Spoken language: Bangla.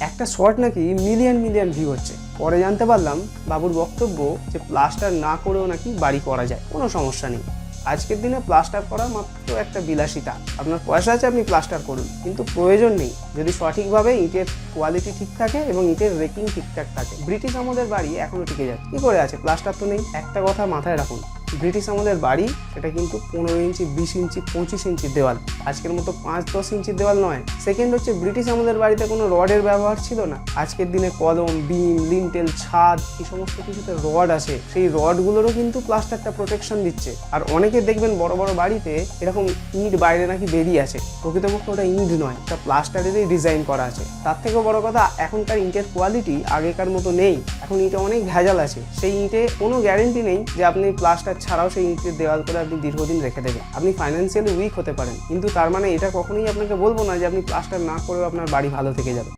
একটা শর্ট নাকি মিলিয়ন মিলিয়ন ভিউ হচ্ছে। পরে জানতে পারলাম বাবুর বক্তব্য যে প্লাস্টার না করেও নাকি বাড়ি করা যায়, কোনো সমস্যা নেই। আজকের দিনে প্লাস্টার করা মাত্র একটা বিলাসিতা। আপনার পয়সা আছে, আপনি প্লাস্টার করুন। কিন্তু প্রয়োজন নেই। যদি সঠিকভাবে ইটের কোয়ালিটি ঠিক থাকে এবং ইটের রেকিং ঠিকঠাক থাকে ব্রিটিশ আমাদের বাড়ি এখনও টিকে যাচ্ছে। কি করে আছে? প্লাস্টার তো নেই। একটা কথা মাথায় রাখুন। ব্রিটিশ আমাদের বাড়ি সেটা কিন্তু পনেরো ইঞ্চি, বিশ ইঞ্চি, পঁচিশ ইঞ্চির দেওয়াল। আজকের মতো পাঁচ, দশ ইঞ্চির দেওয়াল নয়। সেকেন্ড হচ্ছে ব্রিটিশ আমাদের বাড়িতে কোনো রডের ব্যবহার ছিল না। আজকের দিনে কলম, বিম, লিন্টেল, ছাদ, এই সমস্ত কিছুতে রড আছে। সেই রডগুলোরও কিন্তু প্লাস্টারটা প্রোটেকশন দিচ্ছে। আর অনেকে দেখবেন বড় বড় বাড়িতে এরকম ইট বাইরে নাকি বেরিয়ে আছে। প্রকৃতপক্ষে ওটা ইট নয় এটা প্লাস্টারেরই ডিজাইন করা আছে। তার থেকেও বড় কথা, এখনকার ইটের কোয়ালিটি আগেকার মতো নেই। এখন ইটে অনেক ভেজাল আছে। সেই ইটে কোনো গ্যারেন্টি নেই যে আপনি প্লাস্টার ছাড়াও সেই ইঁটের দেওয়াল করে আপনি দীর্ঘদিন রেখে দেবেন আপনি ফাইন্যান্সিয়ালি উইক হতে পারেন, কিন্তু তার মানে এটা কখনোই আপনাকে বলব না যে আপনি প্লাস্টার না করেও আপনার বাড়ি ভালো থেকে যাবে।